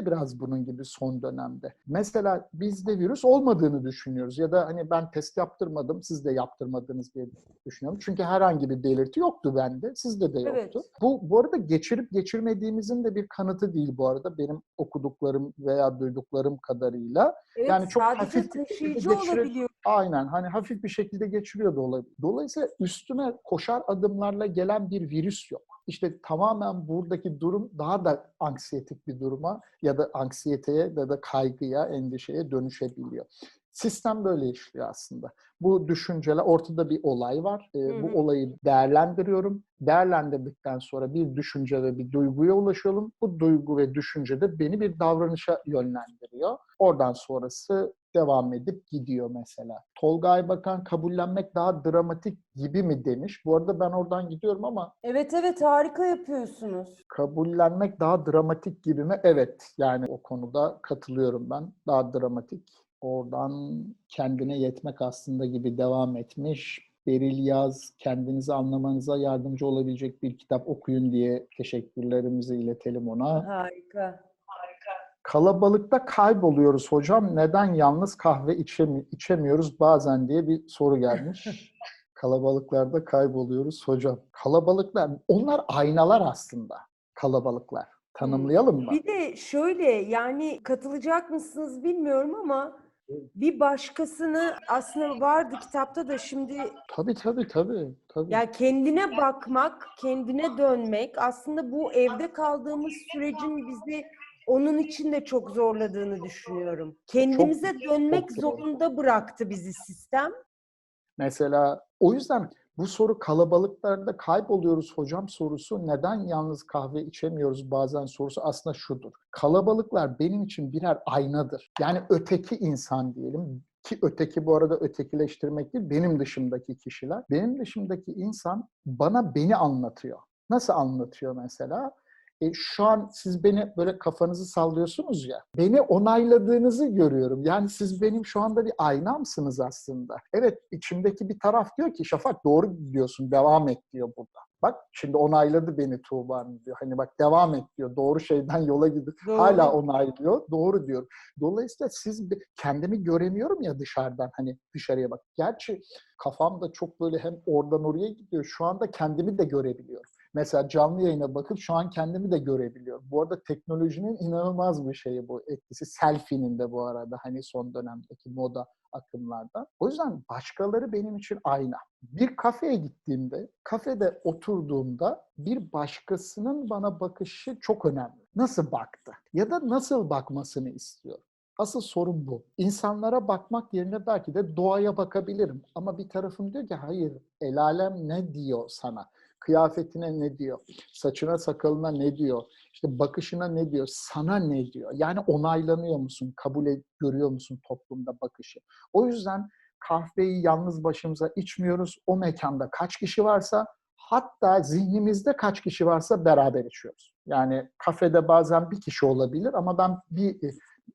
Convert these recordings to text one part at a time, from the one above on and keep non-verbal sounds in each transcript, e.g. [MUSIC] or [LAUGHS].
de biraz bunun gibi son dönemde. Mesela bizde virüs olmadığını düşünüyoruz ya da hani ben test yaptırmadım, siz de yaptırmadınız diye düşünüyorum. Çünkü herhangi bir belirti yoktu bende, sizde de yoktu. Evet. Bu bu arada geçirip geçirmediğimizin de bir kanıtı değil bu arada benim okuduklarım veya duyduklarım kadarıyla. Evet, Yani çok hafif bir taşıyıcı olabiliyor. Aynen hani hafif bir şekilde geçiriyor da olabilir. Dolayısıyla üstüne koşar adımlarla gelen bir virüs yok. İşte tamamen buradaki durum daha da anksiyetik bir duruma ya da anksiyeteye ya da kaygıya, endişeye dönüşebiliyor. Sistem böyle işliyor aslında. Bu düşünceler, ortada bir olay var. Hı bu hı. olayı değerlendiriyorum. Değerlendirdikten sonra bir düşünce ve bir duyguya ulaşıyorum. Bu duygu ve düşünce de beni bir davranışa yönlendiriyor. Oradan sonrası devam edip gidiyor mesela. Tolga Aybakan kabullenmek daha dramatik gibi mi demiş. Bu arada ben oradan gidiyorum ama Evet evet harika yapıyorsunuz. kabullenmek daha dramatik gibi mi? Evet. Yani o konuda katılıyorum ben. Daha dramatik. Oradan kendine yetmek aslında gibi devam etmiş. Beril Yaz kendinizi anlamanıza yardımcı olabilecek bir kitap okuyun diye teşekkürlerimizi iletelim ona. Harika. Kalabalıkta kayboluyoruz hocam. Neden yalnız kahve içemi- içemiyoruz bazen diye bir soru gelmiş. [LAUGHS] Kalabalıklarda kayboluyoruz hocam. Kalabalıklar, onlar aynalar aslında. Kalabalıklar. Tanımlayalım mı? Bir de şöyle yani katılacak mısınız bilmiyorum ama bir başkasını aslında vardı kitapta da şimdi Tabii tabii tabii. tabii. ya kendine bakmak, kendine dönmek aslında bu evde kaldığımız sürecin bizi onun için de çok zorladığını düşünüyorum. Kendimize dönmek çok zorunda bıraktı bizi sistem. Mesela o yüzden bu soru kalabalıklarda kayboluyoruz hocam sorusu neden yalnız kahve içemiyoruz bazen sorusu aslında şudur. Kalabalıklar benim için birer aynadır. Yani öteki insan diyelim ki öteki bu arada ötekileştirmek değil benim dışımdaki kişiler. Benim dışımdaki insan bana beni anlatıyor. Nasıl anlatıyor mesela? E, şu an siz beni böyle kafanızı sallıyorsunuz ya. Beni onayladığınızı görüyorum. Yani siz benim şu anda bir aynamsınız aslında. Evet içimdeki bir taraf diyor ki Şafak doğru gidiyorsun devam et diyor burada. Bak şimdi onayladı beni Tuğba diyor. Hani bak devam et diyor. Doğru şeyden yola. Doğru. Hala onaylıyor. Doğru diyor. Dolayısıyla siz kendimi göremiyorum ya dışarıdan hani dışarıya bak. Gerçi kafam da çok böyle hem oradan oraya gidiyor. Şu anda kendimi de görebiliyorum. Mesela canlı yayına bakıp şu an kendimi de görebiliyorum. Bu arada teknolojinin inanılmaz bir şeyi bu etkisi. Selfie'nin de bu arada hani son dönemdeki moda akımlardan. O yüzden başkaları benim için ayna. Bir kafeye gittiğimde, kafede oturduğumda bir başkasının bana bakışı çok önemli. Nasıl baktı? Ya da nasıl bakmasını istiyorum. Asıl sorun bu. İnsanlara bakmak yerine belki de doğaya bakabilirim. Ama bir tarafım diyor ki hayır, el alem ne diyor sana? Kıyafetine ne diyor? Saçına sakalına ne diyor? İşte bakışına ne diyor? Sana ne diyor? Yani onaylanıyor musun? Kabul et, görüyor musun toplumda bakışı? O yüzden kahveyi yalnız başımıza içmiyoruz. O mekanda kaç kişi varsa hatta zihnimizde kaç kişi varsa beraber içiyoruz. Yani kafede bazen bir kişi olabilir ama ben bir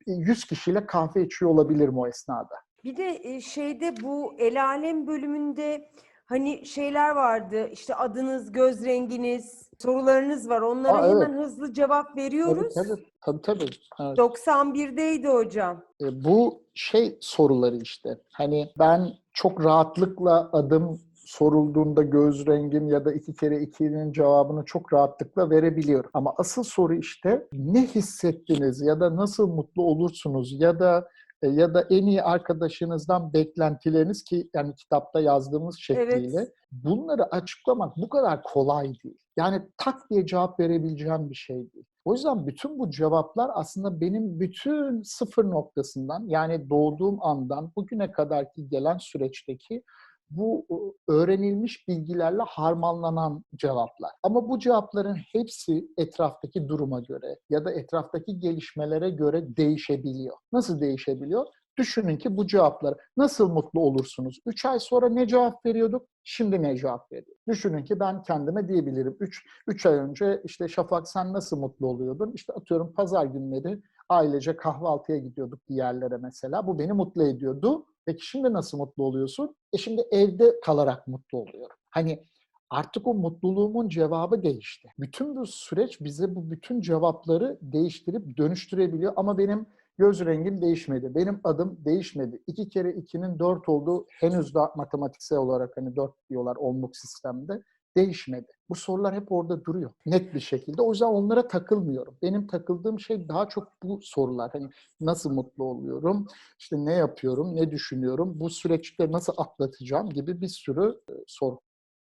100 kişiyle kahve içiyor olabilirim o esnada. Bir de e, şeyde bu El Alem bölümünde hani şeyler vardı. işte adınız, göz renginiz, sorularınız var. Onlara Aa, evet. hemen hızlı cevap veriyoruz. Tabii tabii. tabii, tabii. Evet. 91'deydi hocam. E, bu şey soruları işte. Hani ben çok rahatlıkla adım sorulduğunda göz rengim ya da iki kere ikinin cevabını çok rahatlıkla verebiliyorum. Ama asıl soru işte ne hissettiniz ya da nasıl mutlu olursunuz ya da e, ya da en iyi arkadaşınızdan beklentileriniz ki yani kitapta yazdığımız şekliyle Evet. bunları açıklamak bu kadar kolay değil. Yani tak diye cevap verebileceğim bir şey değil. O yüzden bütün bu cevaplar aslında benim bütün sıfır noktasından yani doğduğum andan bugüne kadarki gelen süreçteki bu öğrenilmiş bilgilerle harmanlanan cevaplar. Ama bu cevapların hepsi etraftaki duruma göre ya da etraftaki gelişmelere göre değişebiliyor. Nasıl değişebiliyor? Düşünün ki bu cevapları nasıl mutlu olursunuz? 3 ay sonra ne cevap veriyorduk? Şimdi ne cevap veriyor? Düşünün ki ben kendime diyebilirim. 3 3 ay önce işte Şafak sen nasıl mutlu oluyordun? İşte atıyorum pazar günleri ailece kahvaltıya gidiyorduk bir yerlere mesela. Bu beni mutlu ediyordu. Peki şimdi nasıl mutlu oluyorsun? E şimdi evde kalarak mutlu oluyorum. Hani Artık o mutluluğumun cevabı değişti. Bütün bu süreç bize bu bütün cevapları değiştirip dönüştürebiliyor ama benim göz rengim değişmedi. Benim adım değişmedi. İki kere ikinin dört olduğu henüz daha matematiksel olarak hani dört diyorlar onluk sistemde değişmedi. Bu sorular hep orada duruyor net bir şekilde. O yüzden onlara takılmıyorum. Benim takıldığım şey daha çok bu sorular. Hani nasıl mutlu oluyorum, işte ne yapıyorum, ne düşünüyorum, bu süreçte nasıl atlatacağım gibi bir sürü e, soru.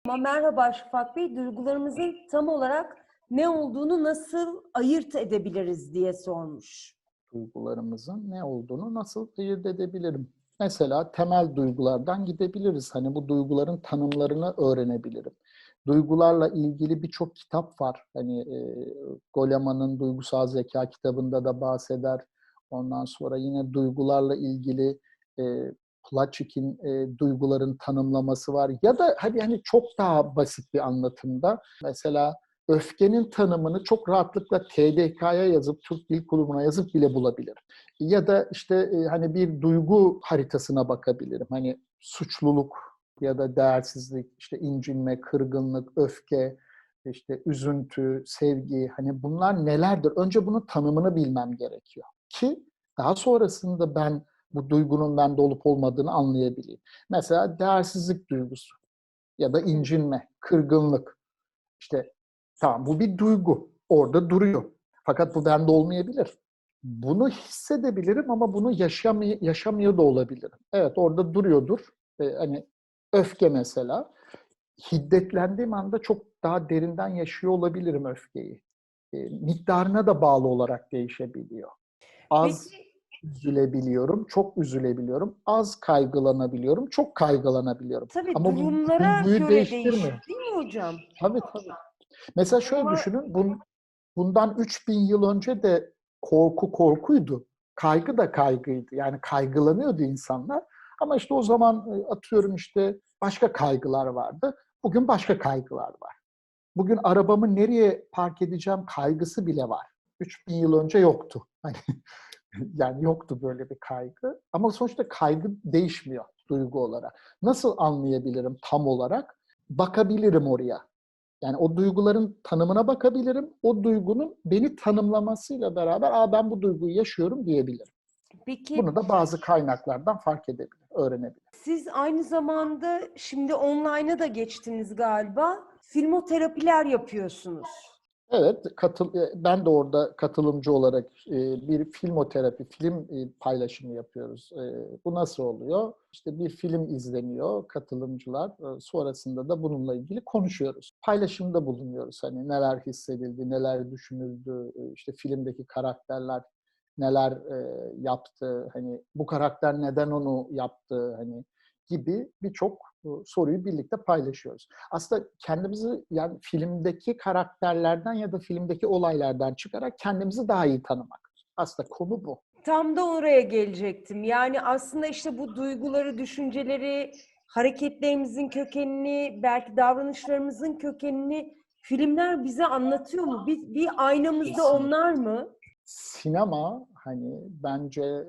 Ama merhaba Şafak Bey, duygularımızın tam olarak ne olduğunu nasıl ayırt edebiliriz diye sormuş. Duygularımızın ne olduğunu nasıl ayırt edebilirim? Mesela temel duygulardan gidebiliriz. Hani bu duyguların tanımlarını öğrenebilirim. Duygularla ilgili birçok kitap var. Hani e, Goleman'ın Duygusal Zeka kitabında da bahseder. Ondan sonra yine duygularla ilgili e, Plachik'in e, duyguların tanımlaması var. Ya da hadi hani çok daha basit bir anlatımda mesela öfkenin tanımını çok rahatlıkla TDK'ya yazıp Türk Dil Kurumu'na yazıp bile bulabilirim. Ya da işte e, hani bir duygu haritasına bakabilirim. Hani suçluluk ya da değersizlik, işte incinme, kırgınlık, öfke, işte üzüntü, sevgi hani bunlar nelerdir? Önce bunun tanımını bilmem gerekiyor ki daha sonrasında ben bu duygunun bende olup olmadığını anlayabileyim. Mesela değersizlik duygusu ya da incinme, kırgınlık. İşte tamam bu bir duygu. Orada duruyor. Fakat bu bende olmayabilir. Bunu hissedebilirim ama bunu yaşamay yaşamıyor da olabilirim. Evet orada duruyordur. Ee, hani öfke mesela. Hiddetlendiğim anda çok daha derinden yaşıyor olabilirim öfkeyi. E, miktarına da bağlı olarak değişebiliyor. Az Peki, üzülebiliyorum, çok üzülebiliyorum. Az kaygılanabiliyorum, çok kaygılanabiliyorum. tabii Ama bu durumlara duyguyu göre değişir değil mi hocam? Tabii tabii. Mesela şöyle Ama düşünün, bun, bundan 3000 yıl önce de korku korkuydu. Kaygı da kaygıydı. Yani kaygılanıyordu insanlar. Ama işte o zaman e, atıyorum işte başka kaygılar vardı. Bugün başka kaygılar var. Bugün arabamı nereye park edeceğim kaygısı bile var. 3000 yıl önce yoktu. [LAUGHS] Hani yani yoktu böyle bir kaygı. Ama sonuçta kaygı değişmiyor duygu olarak. Nasıl anlayabilirim tam olarak? Bakabilirim oraya. Yani o duyguların tanımına bakabilirim. O duygunun beni tanımlamasıyla beraber Aa, ben bu duyguyu yaşıyorum diyebilirim. Peki Bunu da bazı kaynaklardan fark edebilir, öğrenebilir. siz aynı zamanda şimdi online'a da geçtiniz galiba. Filmoterapiler yapıyorsunuz. Evet, katıl, e, ben de orada katılımcı olarak e, bir filmoterapi, film e, paylaşımı yapıyoruz. Bu nasıl oluyor? İşte bir film izleniyor, katılımcılar. Sonrasında da bununla ilgili konuşuyoruz. Paylaşımda bulunuyoruz. Hani neler hissedildi, neler düşünüldü, işte filmdeki karakterler neler e, yaptı, hani bu karakter neden onu yaptı, hani gibi birçok e, soruyu birlikte paylaşıyoruz aslında kendimizi yani filmdeki karakterlerden ya da filmdeki olaylardan çıkarak kendimizi daha iyi tanımak. Aslında konu bu. Tam da oraya gelecektim. Yani aslında işte bu duyguları, düşünceleri, hareketlerimizin kökenini, belki davranışlarımızın kökenini filmler bize anlatıyor mu? Bir, bir aynamızda Kesinlikle. onlar mı? Sinema hani bence e,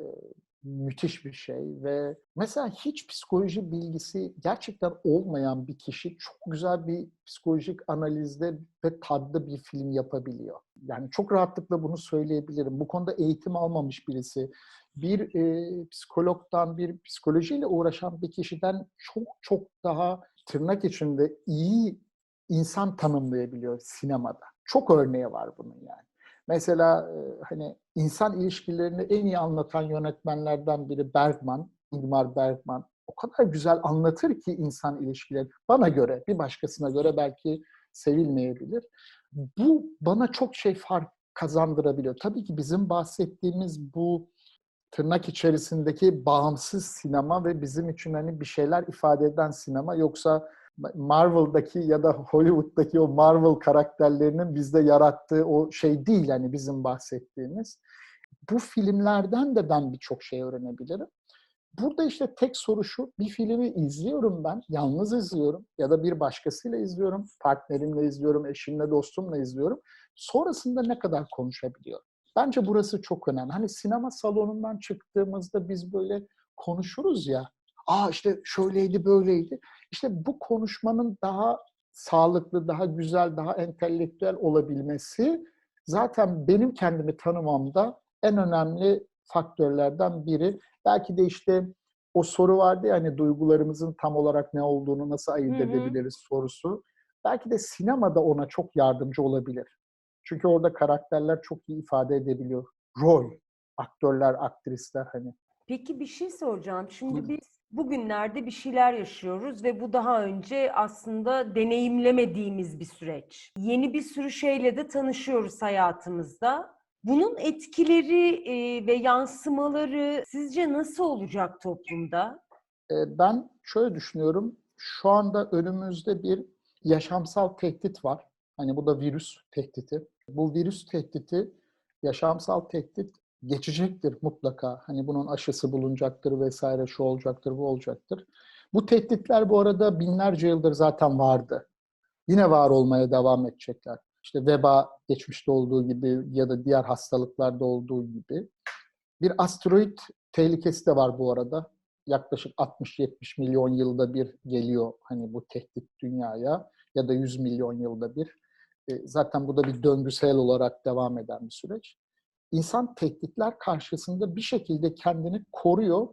müthiş bir şey ve mesela hiç psikoloji bilgisi gerçekten olmayan bir kişi çok güzel bir psikolojik analizde ve tadda bir film yapabiliyor. Yani çok rahatlıkla bunu söyleyebilirim. Bu konuda eğitim almamış birisi bir e, psikologdan, bir psikolojiyle uğraşan bir kişiden çok çok daha tırnak içinde iyi insan tanımlayabiliyor sinemada. Çok örneği var bunun yani. Mesela e, hani insan ilişkilerini en iyi anlatan yönetmenlerden biri Bergman, Ingmar Bergman. O kadar güzel anlatır ki insan ilişkileri. Bana göre, bir başkasına göre belki sevilmeyebilir. Bu bana çok şey fark kazandırabiliyor. Tabii ki bizim bahsettiğimiz bu tırnak içerisindeki bağımsız sinema ve bizim için hani bir şeyler ifade eden sinema yoksa Marvel'daki ya da Hollywood'daki o Marvel karakterlerinin bizde yarattığı o şey değil yani bizim bahsettiğimiz. Bu filmlerden de ben birçok şey öğrenebilirim. Burada işte tek soru şu, bir filmi izliyorum ben, yalnız izliyorum ya da bir başkasıyla izliyorum, partnerimle izliyorum, eşimle, dostumla izliyorum. Sonrasında ne kadar konuşabiliyorum? Bence burası çok önemli. Hani sinema salonundan çıktığımızda biz böyle konuşuruz ya, aa işte şöyleydi, böyleydi. İşte bu konuşmanın daha sağlıklı, daha güzel, daha entelektüel olabilmesi zaten benim kendimi tanımamda en önemli faktörlerden biri. Belki de işte o soru vardı ya hani duygularımızın tam olarak ne olduğunu nasıl ayırt Hı hı. edebiliriz sorusu. Belki de sinemada ona çok yardımcı olabilir. Çünkü orada karakterler çok iyi ifade edebiliyor. Rol, aktörler, aktrisler hani. Peki bir şey soracağım. Şimdi biz bugünlerde bir şeyler yaşıyoruz ve bu daha önce aslında deneyimlemediğimiz bir süreç. Yeni bir sürü şeyle de tanışıyoruz hayatımızda. Bunun etkileri e, ve yansımaları sizce nasıl olacak toplumda? Ee, Ben şöyle düşünüyorum. Şu anda önümüzde bir yaşamsal tehdit var. Hani bu da virüs tehdidi. Bu virüs tehdidi, yaşamsal tehdit geçecektir mutlaka. Hani bunun aşısı bulunacaktır vesaire, şu olacaktır, bu olacaktır. Bu tehditler bu arada binlerce yıldır zaten vardı. Yine var olmaya devam edecekler. İşte veba geçmişte olduğu gibi ya da diğer hastalıklarda olduğu gibi. Bir asteroid tehlikesi de var bu arada yaklaşık 60-70 milyon yılda bir geliyor hani bu tehdit dünyaya ya da 100 milyon yılda bir. E, Zaten bu da bir döngüsel olarak devam eden bir süreç. İnsan tehditler karşısında bir şekilde kendini koruyor,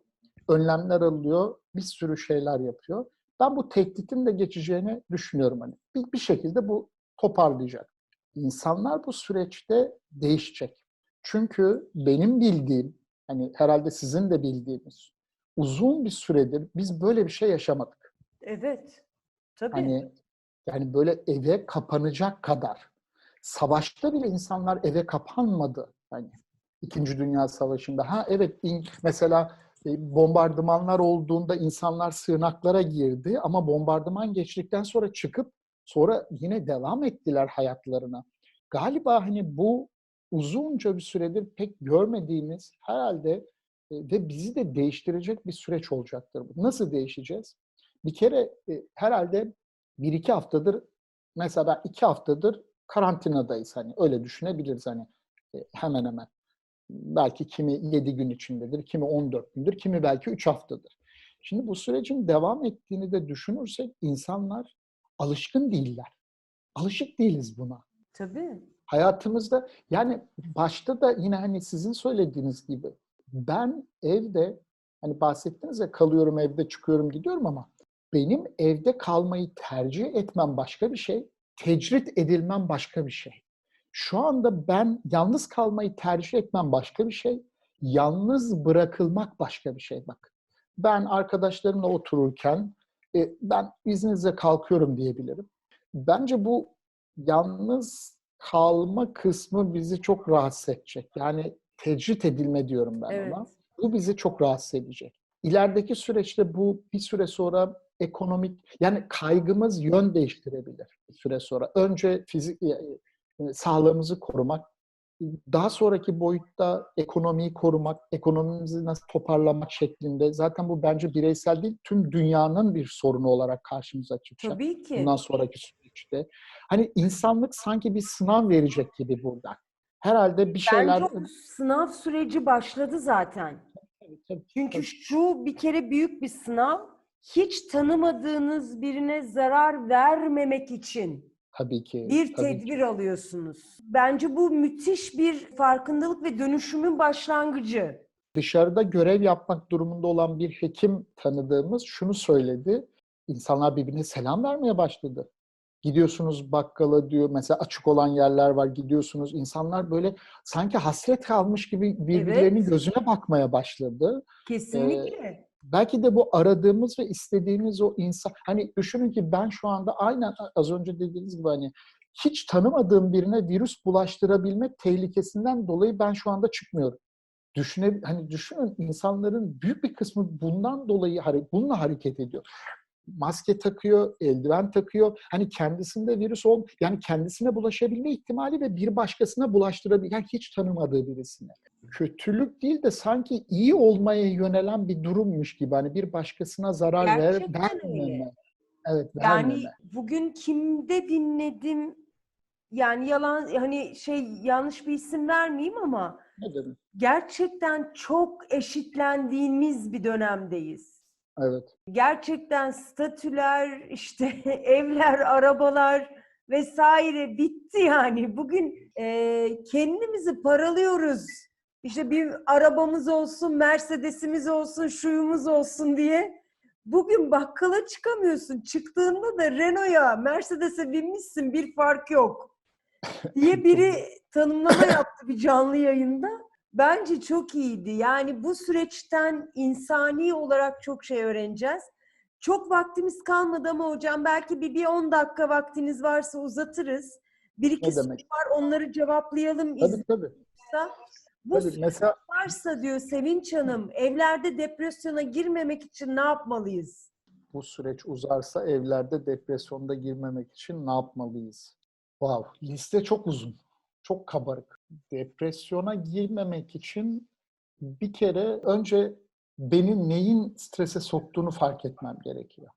önlemler alıyor, bir sürü şeyler yapıyor. Ben bu tehditin de geçeceğini düşünüyorum hani. Bir, bir şekilde bu toparlayacak. İnsanlar bu süreçte değişecek. Çünkü benim bildiğim, hani herhalde sizin de bildiğiniz uzun bir süredir biz böyle bir şey yaşamadık. Evet. Tabii. Hani yani böyle eve kapanacak kadar. Savaşta bile insanlar eve kapanmadı. Yani İkinci Dünya Savaşı'nda. Ha evet mesela e, bombardımanlar olduğunda insanlar sığınaklara girdi ama bombardıman geçtikten sonra çıkıp sonra yine devam ettiler hayatlarına. Galiba hani bu uzunca bir süredir pek görmediğimiz herhalde e, ve bizi de değiştirecek bir süreç olacaktır. bu. Nasıl değişeceğiz? Bir kere e, herhalde bir iki haftadır mesela iki haftadır karantinadayız hani öyle düşünebiliriz hani hemen hemen. Belki kimi 7 gün içindedir, kimi 14 gündür, kimi belki 3 haftadır. Şimdi bu sürecin devam ettiğini de düşünürsek insanlar alışkın değiller. Alışık değiliz buna. Tabii. Hayatımızda yani başta da yine hani sizin söylediğiniz gibi ben evde hani bahsettiniz ya kalıyorum evde çıkıyorum gidiyorum ama benim evde kalmayı tercih etmem başka bir şey, tecrit edilmem başka bir şey. Şu anda ben yalnız kalmayı tercih etmem başka bir şey, yalnız bırakılmak başka bir şey bak. Ben arkadaşlarımla otururken e, ben izninizle kalkıyorum diyebilirim. Bence bu yalnız kalma kısmı bizi çok rahatsız edecek. Yani tecrit edilme diyorum ben Evet. ona. Bu bizi çok rahatsız edecek. İlerideki süreçte bu bir süre sonra ekonomik yani kaygımız yön değiştirebilir bir süre sonra. Önce fizik sağlığımızı korumak, daha sonraki boyutta ekonomiyi korumak, ekonomimizi nasıl toparlamak şeklinde. Zaten bu bence bireysel değil, tüm dünyanın bir sorunu olarak karşımıza çıkacak Tabii ki. bundan sonraki süreçte. Hani insanlık sanki bir sınav verecek gibi burada. Herhalde bir şeyler... Bence sınav süreci başladı zaten. Tabii, tabii, Çünkü tabii. şu bir kere büyük bir sınav. Hiç tanımadığınız birine zarar vermemek için Tabii ki. bir tabii tedbir ki. alıyorsunuz. Bence bu müthiş bir farkındalık ve dönüşümün başlangıcı. Dışarıda görev yapmak durumunda olan bir hekim tanıdığımız şunu söyledi. İnsanlar birbirine selam vermeye başladı. Gidiyorsunuz bakkala diyor, mesela açık olan yerler var, gidiyorsunuz. İnsanlar böyle sanki hasret kalmış gibi birbirlerinin Evet. gözüne bakmaya başladı. Kesinlikle. Belki de bu aradığımız ve istediğimiz o insan hani düşünün ki ben şu anda aynen az önce dediğiniz gibi hani hiç tanımadığım birine virüs bulaştırabilme tehlikesinden dolayı ben şu anda çıkmıyorum. Düşüne, hani düşünün insanların büyük bir kısmı bundan dolayı bununla hareket ediyor. Maske takıyor, eldiven takıyor. Hani kendisinde virüs ol, yani kendisine bulaşabilme ihtimali ve bir başkasına bulaştırabilir. Yani hiç tanımadığı birisine kötülük değil de sanki iyi olmaya yönelen bir durummuş gibi. Hani bir başkasına zarar ver, Gerçekten öyle. vermeme. Evet, Yani vermeme. bugün kimde dinledim yani yalan hani şey yanlış bir isim vermeyeyim ama gerçekten çok eşitlendiğimiz bir dönemdeyiz. Evet. Gerçekten statüler, işte [LAUGHS] evler, arabalar vesaire bitti yani. Bugün e, kendimizi paralıyoruz. İşte bir arabamız olsun, Mercedes'imiz olsun, şuyumuz olsun diye. Bugün bakkala çıkamıyorsun. Çıktığında da Renault'a, Mercedes'e binmişsin bir fark yok. diye biri [LAUGHS] tanımlama yaptı bir canlı yayında. Bence çok iyiydi. Yani bu süreçten insani olarak çok şey öğreneceğiz. Çok vaktimiz kalmadı ama hocam belki bir, bir 10 dakika vaktiniz varsa uzatırız. Bir iki soru var onları cevaplayalım Tabii tabii. Bu tabii. Mesela varsa diyor Sevinç Hanım evlerde depresyona girmemek için ne yapmalıyız? bu süreç uzarsa evlerde depresyonda girmemek için ne yapmalıyız? Wow, liste çok uzun, çok kabarık. Depresyona girmemek için bir kere önce beni neyin strese soktuğunu fark etmem gerekiyor.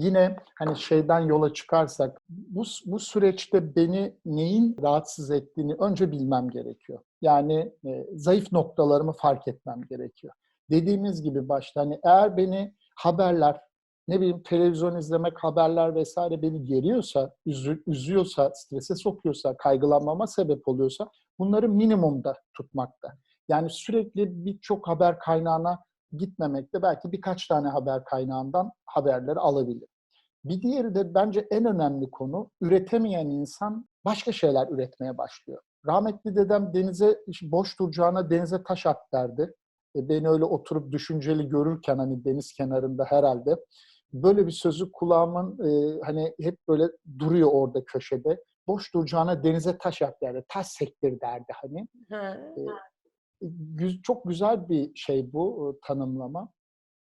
Yine hani şeyden yola çıkarsak bu, bu süreçte beni neyin rahatsız ettiğini önce bilmem gerekiyor. Yani e, zayıf noktalarımı fark etmem gerekiyor. Dediğimiz gibi başta hani eğer beni haberler, ne bileyim televizyon izlemek, haberler vesaire beni geriyorsa, üzü, üzüyorsa, strese sokuyorsa, kaygılanmama sebep oluyorsa bunları minimumda tutmakta. Yani sürekli birçok haber kaynağına gitmemekte belki birkaç tane haber kaynağından haberleri alabilir. Bir diğeri de bence en önemli konu üretemeyen insan başka şeyler üretmeye başlıyor. Rahmetli dedem denize boş duracağına denize taş at derdi. E, beni öyle oturup düşünceli görürken hani deniz kenarında herhalde böyle bir sözü kulağımın e, hani hep böyle duruyor orada köşede. Boş duracağına denize taş at derdi. Taş sektir derdi hani. Ha. E, çok güzel bir şey bu e, tanımlama.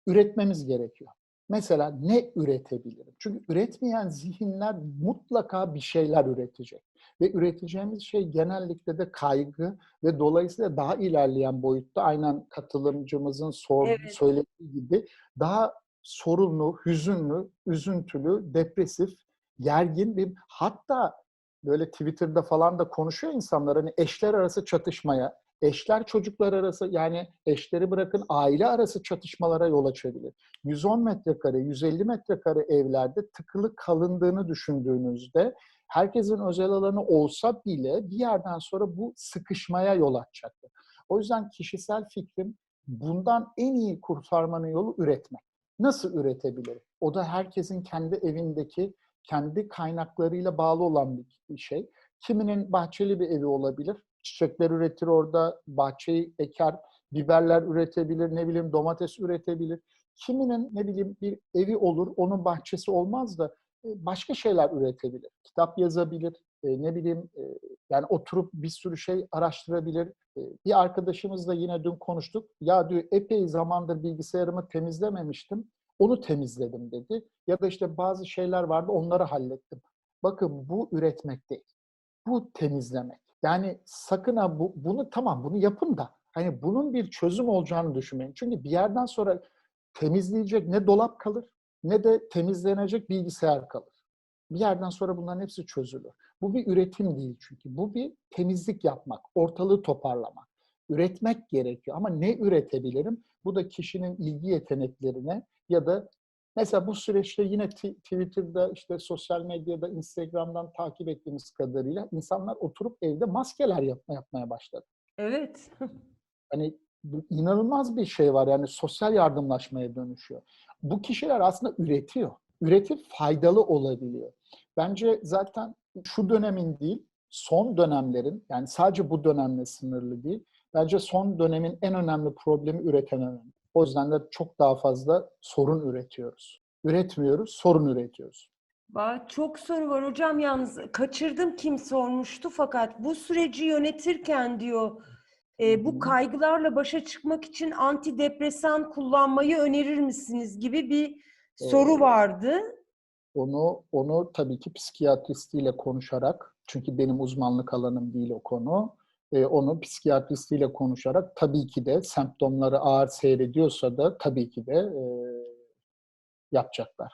Üretmemiz gerekiyor. Mesela ne üretebilirim? Çünkü üretmeyen zihinler mutlaka bir şeyler üretecek. Ve üreteceğimiz şey genellikle de kaygı ve dolayısıyla daha ilerleyen boyutta aynen katılımcımızın sorduğu, Evet. söylediği gibi daha sorunlu, hüzünlü, üzüntülü, depresif, gergin bir hatta böyle Twitter'da falan da konuşuyor insanlar hani eşler arası çatışmaya, eşler çocuklar arası yani eşleri bırakın aile arası çatışmalara yol açabilir. 110 metrekare, 150 metrekare evlerde tıkılı kalındığını düşündüğünüzde herkesin özel alanı olsa bile bir yerden sonra bu sıkışmaya yol açacaktır. O yüzden kişisel fikrim bundan en iyi kurtarmanın yolu üretmek. Nasıl üretebilirim? O da herkesin kendi evindeki kendi kaynaklarıyla bağlı olan bir şey. Kiminin bahçeli bir evi olabilir. Çiçekler üretir orada, bahçeyi eker, biberler üretebilir, ne bileyim domates üretebilir. Kiminin ne bileyim bir evi olur, onun bahçesi olmaz da e, başka şeyler üretebilir. Kitap yazabilir, e, ne bileyim e, yani oturup bir sürü şey araştırabilir. Bir arkadaşımızla yine dün konuştuk. Ya diyor epey zamandır bilgisayarımı temizlememiştim. Onu temizledim dedi. Ya da işte bazı şeyler vardı onları hallettim. Bakın bu üretmek değil. Bu temizlemek. Yani sakın ha bu, bunu tamam bunu yapın da hani bunun bir çözüm olacağını düşünmeyin. Çünkü bir yerden sonra temizleyecek ne dolap kalır ne de temizlenecek bilgisayar kalır. Bir yerden sonra bunların hepsi çözülür. Bu bir üretim değil çünkü. Bu bir temizlik yapmak, ortalığı toparlamak. Üretmek gerekiyor ama ne üretebilirim? Bu da kişinin ilgi yeteneklerine ya da mesela bu süreçte yine Twitter'da, işte sosyal medyada, Instagram'dan takip ettiğimiz kadarıyla insanlar oturup evde maskeler yapma, yapmaya başladı. Evet. Hani inanılmaz bir şey var yani sosyal yardımlaşmaya dönüşüyor. Bu kişiler aslında üretiyor. Üretip faydalı olabiliyor. Bence zaten şu dönemin değil, son dönemlerin yani sadece bu dönemle sınırlı değil. Bence son dönemin en önemli problemi üreten önemli. O yüzden de çok daha fazla sorun üretiyoruz. Üretmiyoruz, sorun üretiyoruz. Çok soru var hocam yalnız kaçırdım kim sormuştu fakat bu süreci yönetirken diyor e, bu kaygılarla başa çıkmak için antidepresan kullanmayı önerir misiniz gibi bir soru Ee, vardı. Onu onu tabii ki psikiyatristiyle konuşarak çünkü benim uzmanlık alanım değil o konu. E, onu psikiyatristiyle konuşarak tabii ki de semptomları ağır seyrediyorsa da tabii ki de e, yapacaklar.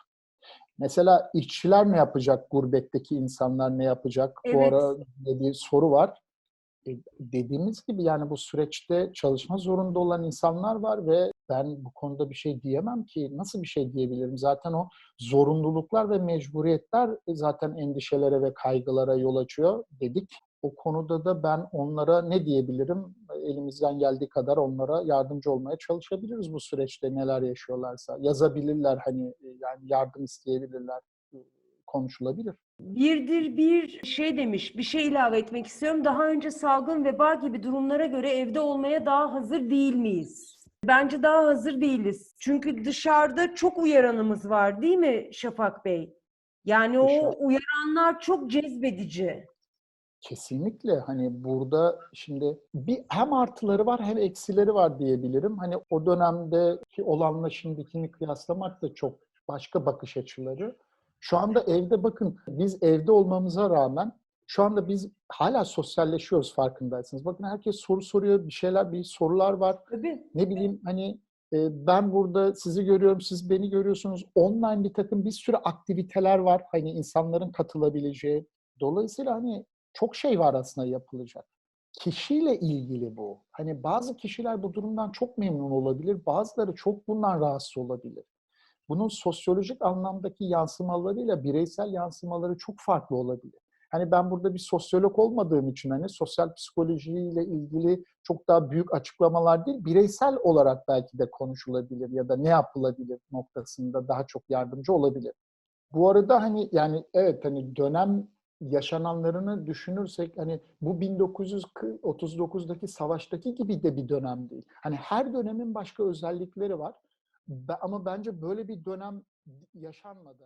Mesela işçiler ne yapacak? Gurbetteki insanlar ne yapacak? Bu Evet. ara ne bir soru var. E, dediğimiz gibi yani bu süreçte çalışma zorunda olan insanlar var ve ben bu konuda bir şey diyemem ki. Nasıl bir şey diyebilirim? Zaten o zorunluluklar ve mecburiyetler zaten endişelere ve kaygılara yol açıyor dedik. O konuda da ben onlara ne diyebilirim? Elimizden geldiği kadar onlara yardımcı olmaya çalışabiliriz bu süreçte neler yaşıyorlarsa. Yazabilirler hani yani yardım isteyebilirler. Konuşulabilir. Birdir bir şey demiş, bir şey ilave etmek istiyorum. Daha önce salgın, veba gibi durumlara göre evde olmaya daha hazır değil miyiz? Bence daha hazır değiliz. Çünkü dışarıda çok uyaranımız var değil mi Şafak Bey? Yani o Dışarı- uyaranlar çok cezbedici. Kesinlikle hani burada şimdi bir hem artıları var hem eksileri var diyebilirim. Hani o dönemdeki olanla şimdikini kıyaslamak da çok başka bakış açıları. Şu anda evde bakın biz evde olmamıza rağmen şu anda biz hala sosyalleşiyoruz farkındaysanız. Bakın herkes soru soruyor, bir şeyler, bir sorular var. Tabii. Ne bileyim hani e, ben burada sizi görüyorum, siz beni görüyorsunuz. Online bir takım bir sürü aktiviteler var. Hani insanların katılabileceği. Dolayısıyla hani çok şey var aslında yapılacak. Kişiyle ilgili bu. Hani bazı kişiler bu durumdan çok memnun olabilir, bazıları çok bundan rahatsız olabilir. Bunun sosyolojik anlamdaki yansımalarıyla bireysel yansımaları çok farklı olabilir. Hani ben burada bir sosyolog olmadığım için hani sosyal psikolojiyle ilgili çok daha büyük açıklamalar değil, bireysel olarak belki de konuşulabilir ya da ne yapılabilir noktasında daha çok yardımcı olabilir. Bu arada hani yani evet hani dönem yaşananlarını düşünürsek hani bu 1939'daki savaştaki gibi de bir dönem değil. Hani her dönemin başka özellikleri var. Ama bence böyle bir dönem yaşanmadı.